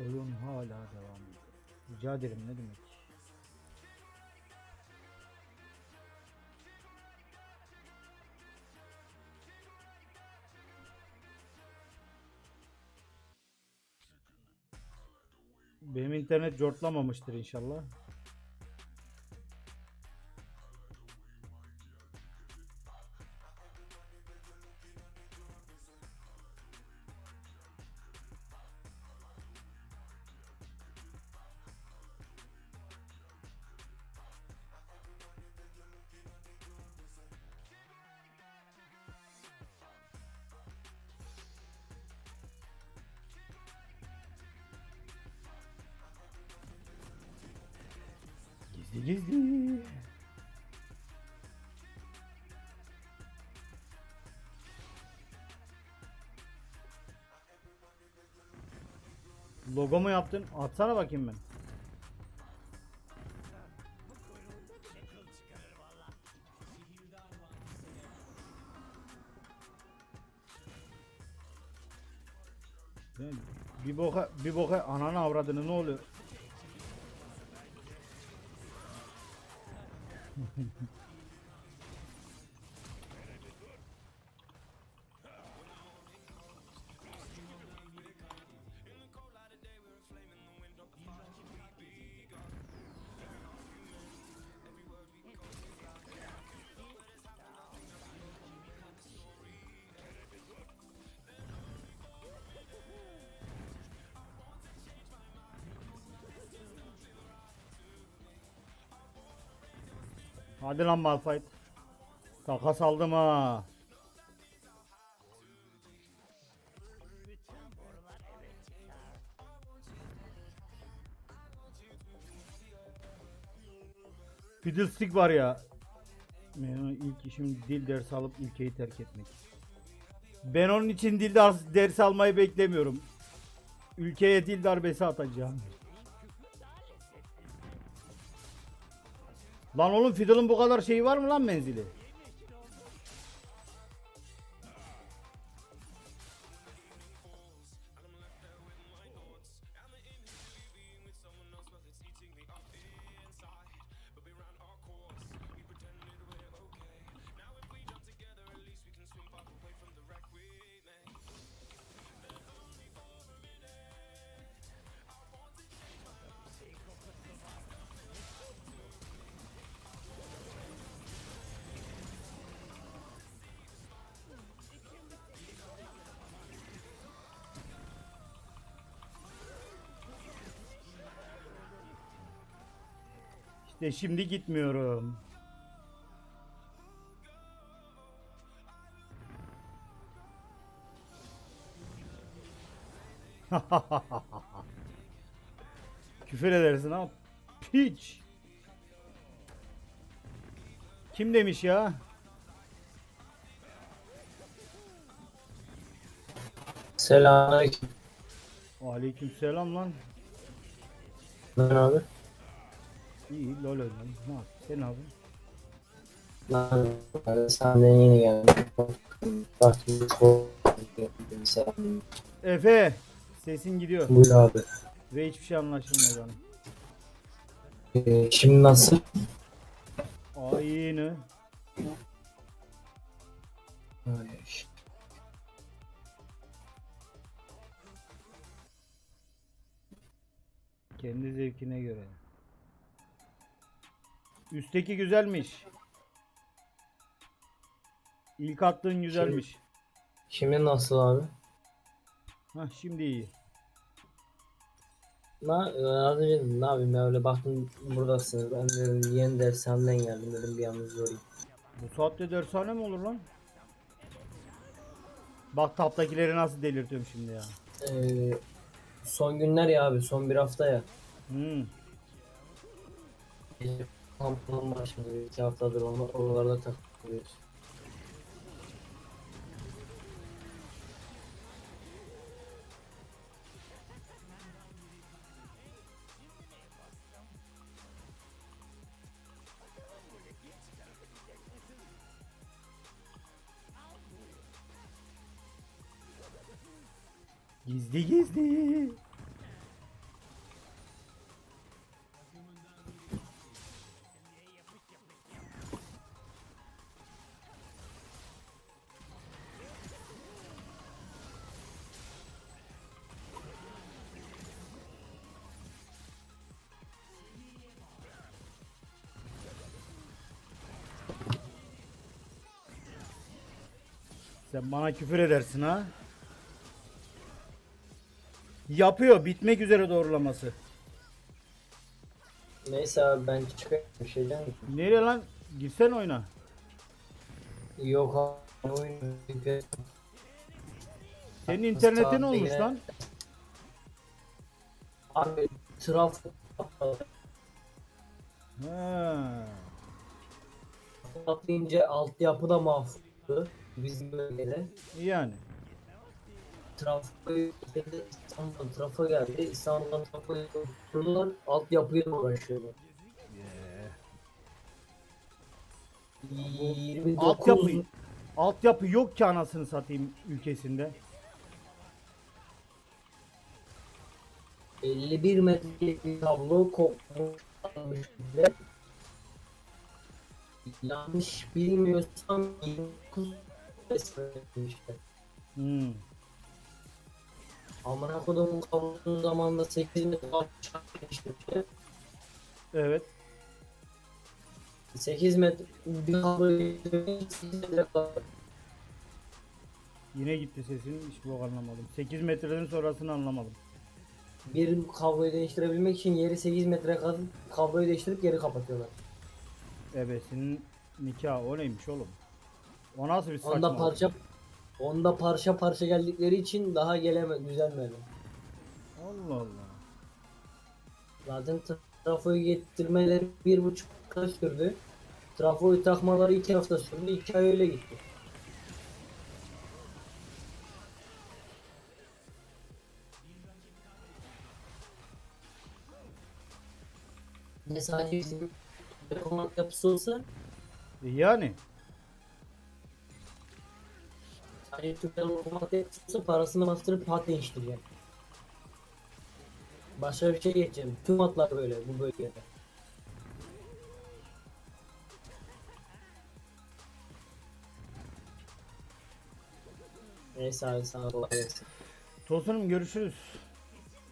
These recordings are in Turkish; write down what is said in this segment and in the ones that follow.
Oyun hala devam ediyor. Rica ederim ne demek. Benim internet cortlamamıştır inşallah. Gizli. Logo mu yaptın? Atsana bakayım ben. Bir boka bir boka ananı avradını ne oluyor? Mm-hmm. Hadi lan Malphite. Takas aldım ha. Fiddlestick var ya. Benim ilk işim dil dersi alıp ülkeyi terk etmek. Ben onun için dil ders, dersi almayı beklemiyorum. Ülkeye dil darbesi atacağım. Lan oğlum Fiddle'ın bu kadar şeyi var mı lan menzili? İşte şimdi gitmiyorum. Küfür edersin ha. Piç. Kim demiş ya? Selamünaleyküm. Aleyküm selam lan. Ben abi. İyi lol oynadım. Ne yap? Sen abi. Lan abi senden yeni geldim. Bak Selam. Efe. Sesin gidiyor. Buyur abi. Ve hiçbir şey anlaşılmıyor canım. Ee, şimdi nasıl? Aynı. Kendi zevkine göre. Üstteki güzelmiş. İlk attığın güzelmiş. Şimdi nasıl abi? Hah şimdi iyi. Ne, abi dedim, ne yapayım ya öyle baktım buradasınız. Ben dedim yeni dershaneden geldim dedim bir yalnız göreyim. Bu saatte dershane mi olur lan? Bak taptakileri nasıl delirtiyorum şimdi ya. Ee, son günler ya abi son bir hafta ya. Hmm. Kampın başında bir iki haftadır onlar oralarda takılıyoruz. Gizli gizli. Sen bana küfür edersin ha. Yapıyor. Bitmek üzere doğrulaması. Neyse abi ben çıkayım bir şeyden. Nereye lan? Girsen oyna. Yok abi oyun Senin internetin olmuş yine- lan. abi trafik Ha. atlayınca altyapı da mahvoldu bizim bölgede. Yani. Trafik İstanbul'dan trafo geldi. İstanbul'dan trafo kurdular. Altyapıya uğraşıyorlar. 29 Altyapı, altyapı yok ki anasını satayım ülkesinde. 51 metrelik bir tablo kopmuş. Yanlış bilmiyorsam 29 işte. Hmm. Amına kodumun kablosunun zamanında 8 metre aşağı işte. Evet. 8 metre bir kabloyu 8 metre kaldı. Yine gitti sesin. Hiç bok anlamadım. 8 metreden sonrasını anlamadım. Bir kabloyu değiştirebilmek için yeri 8 metre kadar kabloyu değiştirip geri kapatıyorlar. Ebesinin nikahı o neymiş oğlum? O nasıl bir saçma? Onda parça onda parça parça geldikleri için daha geleme düzelmedi. Allah Allah. Zaten trafoyu getirmeleri bir buçuk ay sürdü. Trafoyu takmaları iki hafta sürdü. iki ay öyle gitti. Ne sadece bizim telefonat yapısı olsa E yani. sadece Türk telefonat yapısı olsa parasını bastırıp hat değiştireceğim. Başka bir şey geçeceğim. Tüm hatlar böyle bu bölgede. Neyse abi sana kolay gelsin. Tosunum görüşürüz.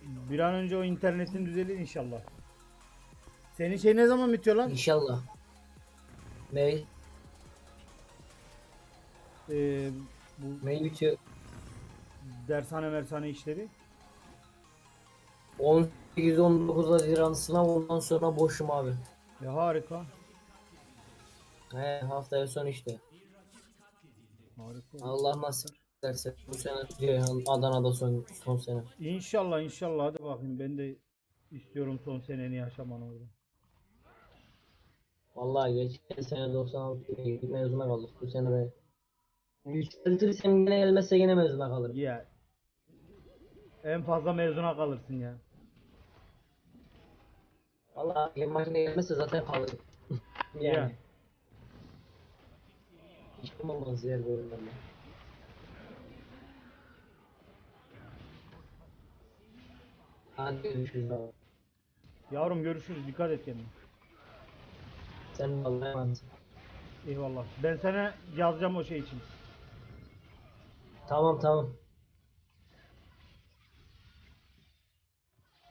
Bir an önce o internetin düzelir inşallah. Senin şey ne zaman bitiyor lan? İnşallah. Mail, Ee, bu mail bitiyor. dershane mersane işleri. 18-19 Haziran sınav ondan sonra boşum abi. Ya harika. He haftaya son işte. Harika. Allah nasip ederse bu sene Ceyhan Adana'da son son sene. İnşallah inşallah hadi bakayım ben de istiyorum son seneni yaşamanı orada. Vallahi geçen sene 96 mezuna kaldık. Bu sene de yükseltirsem yine gelmezse yine mezuna kalırım. Ya en fazla mezuna kalırsın ya. Vallahi en başına gelmezse zaten kalırım. yani. Ya. Hiç olmaz yer böyle. Hadi görüşürüz abi. Yavrum görüşürüz dikkat et kendine. Sen de Allah'a emanet. Eyvallah. Ben sana yazacağım o şey için. Tamam tamam.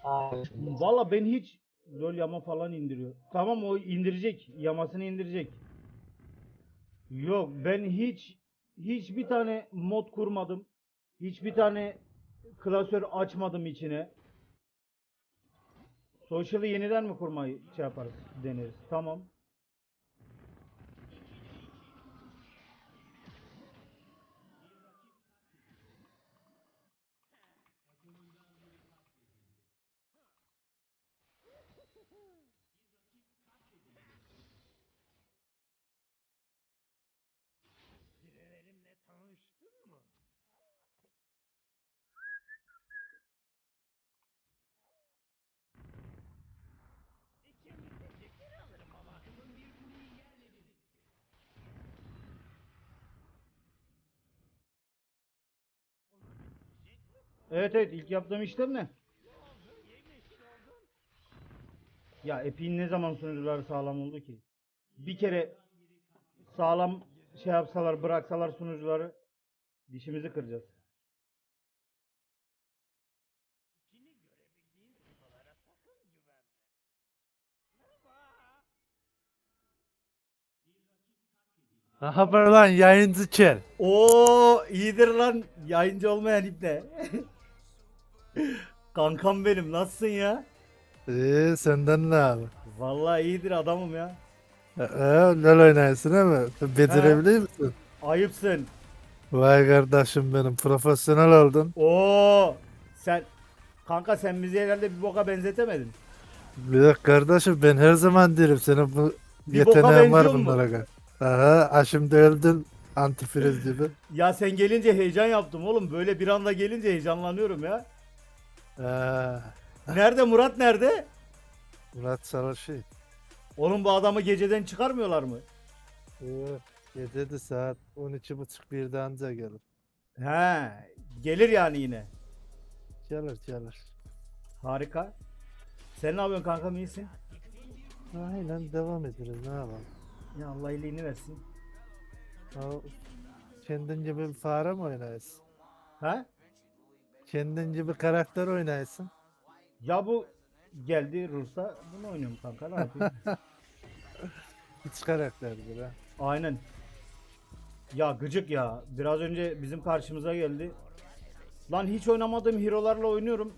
Abi. Valla ben hiç lol yama falan indiriyor. Tamam o indirecek. Yamasını indirecek. Yok ben hiç hiçbir tane mod kurmadım. Hiçbir tane klasör açmadım içine. Social'ı yeniden mi kurmayı şey yaparız, deneriz. Tamam. Evet evet ilk yaptığım işlem ne? Ya Epic'in ne zaman sunucuları sağlam oldu ki? Bir kere sağlam şey yapsalar bıraksalar sunucuları dişimizi kıracağız. Ne haber lan yayıncı kel? Oo iyidir lan yayıncı olmayan ipne. Kankam benim nasılsın ya? İyi senden ne abi? Vallahi iyidir adamım ya. Ee, LOL oynarsın değil mi? Becerebiliyor musun? Ayıpsın. Vay kardeşim benim profesyonel oldun. Oo sen kanka sen bizi herhalde bir boka benzetemedin. Bir dakika kardeşim ben her zaman derim senin bu Bir boka yeteneğin var mu? bunlara kadar. Aha, ha şimdi öldün antifriz gibi. Ya sen gelince heyecan yaptım oğlum. Böyle bir anda gelince heyecanlanıyorum ya. Ee, Nerede Murat nerede? Murat Savaşı. Oğlum bu adamı geceden çıkarmıyorlar mı? Evet. Gece saat 12.30 birde anca gelir. He, gelir yani yine. Gelir gelir. Harika. Sen ne yapıyorsun kankam iyisin? Aynen devam ederiz ne yapalım. Ya Allah iyiliğini versin. Ha, kendin gibi bir fare mi oynarsın? Ha? Kendin gibi karakter oynarsın. Ya bu geldi Rus'ta bunu oynuyorum kanka ne yapayım? Hiç karakterdir ha. Aynen. Ya gıcık ya. Biraz önce bizim karşımıza geldi. Lan hiç oynamadığım hero'larla oynuyorum.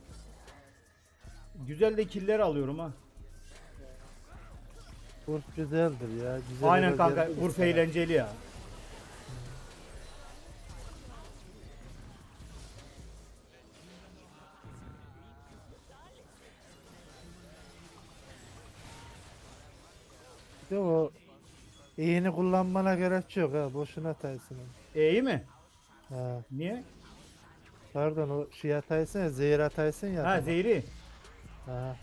Güzel de killer alıyorum ha. Urf güzeldir ya. Güzel Aynen kanka. geldi mi Urf sana? eğlenceli ya. De o iyini kullanmana gerek yok ha. Boşuna. E iyi mi? Ha. Niye? Pardon o şey ataysın ya zehir ataysın ya. Ha adama. zehri. Ha.